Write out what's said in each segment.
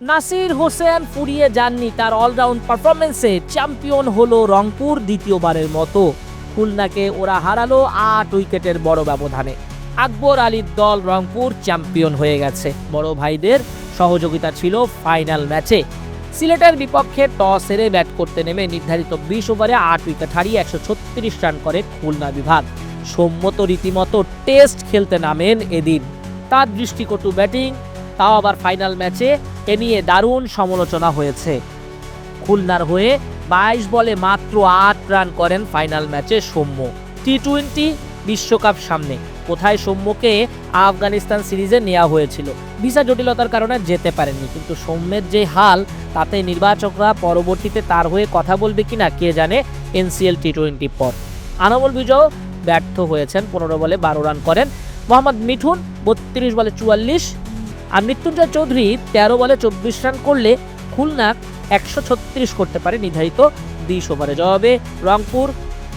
নাসির হোসেন ফুরিয়ে যাননি তার অলরাউন্ড পারফরমেন্সে চ্যাম্পিয়ন হলো রংপুর দ্বিতীয়বারের মতো। খুলনাকে ওরা হারালো আট উইকেটের বড় ব্যবধানে। আকবর আলীর দল রংপুর চ্যাম্পিয়ন হয়ে গেছে। বড় ভাইদের সহযোগিতা ছিল ফাইনাল ম্যাচে সিলেটের বিপক্ষে টস হেরে ব্যাট করতে নেমে নির্ধারিত বিশ ওভারে আট উইকেট হারিয়ে একশো ছত্রিশ রান করে খুলনা বিভাগ। সম্মত রীতিমতো টেস্ট খেলতে নামেন এদিন। তার দৃষ্টিকটু ব্যাটিং তাও আবার ফাইনাল ম্যাচে এ নিয়ে দারুণ সমালোচনা হয়েছে। খুলনার হয়ে বাইশ বলে মাত্র আট রান করেন ফাইনাল ম্যাচে সৌম্য। টি টোয়েন্টি বিশ্বকাপ সামনে। কোথায় সৌম্যকে আফগানিস্তান সিরিজে নেওয়া হয়েছিল? ভিসা জটিলতার কারণে যেতে পারেননি, কিন্তু সৌম্যের যে হাল, তাতে নির্বাচকরা পরবর্তীতে তার হয়ে কথা বলবে কিনা, কে জানে এনসিএল টি টোয়েন্টি পর। আনামুল বিজয় ব্যর্থ হয়েছেন, পনেরো বলে বারো রান করেন। মোহাম্মদ মিঠুন, বত্রিশ বলে চুয়াল্লিশ। আর মৃত্যুঞ্জয় চৌধুরী তেরো বলে চব্বিশ রান করলে খুলনা একশো ছত্রিশ করতে পারে নির্ধারিত বিশ ওভারে। জবাবে রংপুর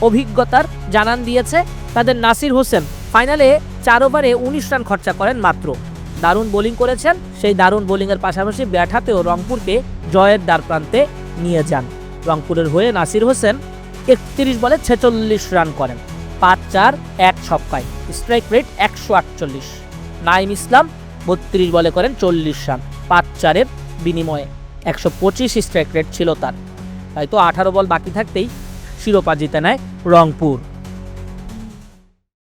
অভিজ্ঞতার জানান দিয়েছে তাদের নাসির হোসেন। ফাইনালে চার ওভারে উনিশ রান খরচা করেন মাত্র। দারুণ বোলিং করেছেন, সেই দারুণ বোলিংয়ের পাশাপাশি ব্যাট হাতেও রংপুরকে জয়ের দ্বার প্রান্তে নিয়ে যান। রংপুরের হয়ে নাসির হোসেন একত্রিশ বলে ছেচল্লিশ রান করেন, পাঁচ চার, এক ছক্কায়। স্ট্রাইক রেট একশো আটচল্লিশ। নাইম ইসলাম বত্রিশ বলে করেন চল্লিশ রান। পাঁচ চারের বিনিময়ে একশো পঁচিশ স্ট্রাইক রেট ছিল তার। তাই তো আঠারো বল বাকি থাকতেই শিরোপা জিতে নেয় রংপুর।